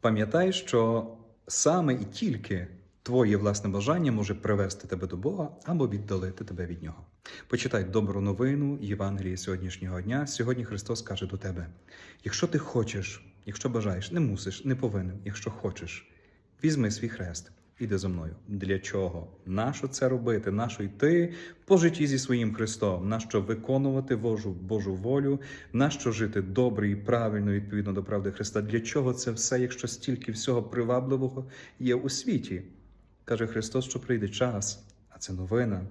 Пам'ятай, що саме і тільки твоє власне бажання може привести тебе до Бога або віддалити тебе від нього. Почитай добру новину Євангелії сьогоднішнього дня. Сьогодні Христос каже до тебе: якщо ти хочеш, якщо бажаєш, не мусиш, не повинен, якщо хочеш, візьми свій хрест. Іди за мною. Для чого? Нащо це робити? Нащо йти по житті зі своїм Христом? Нащо виконувати Божу, Божу волю? Нащо жити добре і правильно відповідно до правди Христа? Для чого це все, якщо стільки всього привабливого є у світі? Каже Христос, що прийде час, а це новина,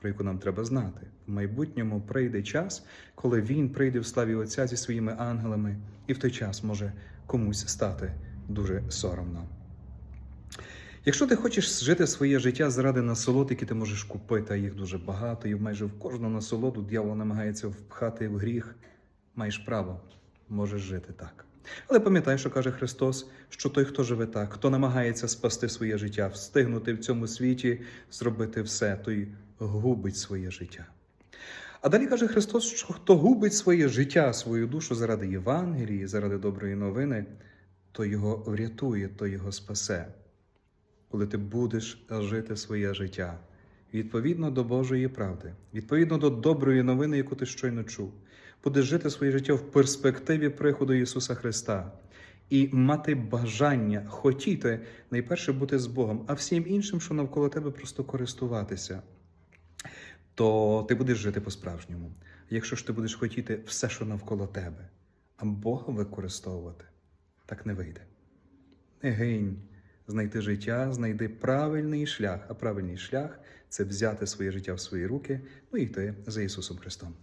про яку нам треба знати. В майбутньому прийде час, коли Він прийде в славі Отця зі своїми ангелами, і в той час може комусь стати дуже соромно. Якщо ти хочеш жити своє життя заради насолод, які ти можеш купити, а їх дуже багато, і майже в кожну насолоду дьявол намагається впхати в гріх, маєш право, можеш жити так. Але пам'ятай, що каже Христос, що той, хто живе так, хто намагається спасти своє життя, встигнути в цьому світі, зробити все, той губить своє життя. А далі каже Христос, що хто губить своє життя, свою душу заради Євангелії, заради доброї новини, то його врятує, то його спасе коли ти будеш жити своє життя відповідно до Божої правди, відповідно до доброї новини, яку ти щойно чув, будеш жити своє життя в перспективі приходу Ісуса Христа і мати бажання хотіти найперше бути з Богом, а всім іншим, що навколо тебе, просто користуватися. То ти будеш жити по-справжньому. Якщо ж ти будеш хотіти все, що навколо тебе, а Бога використовувати, так не вийде. Не гинь знайти життя, знайди правильний шлях. А правильний шлях це взяти своє життя в свої руки, ну і йти за Ісусом Христом.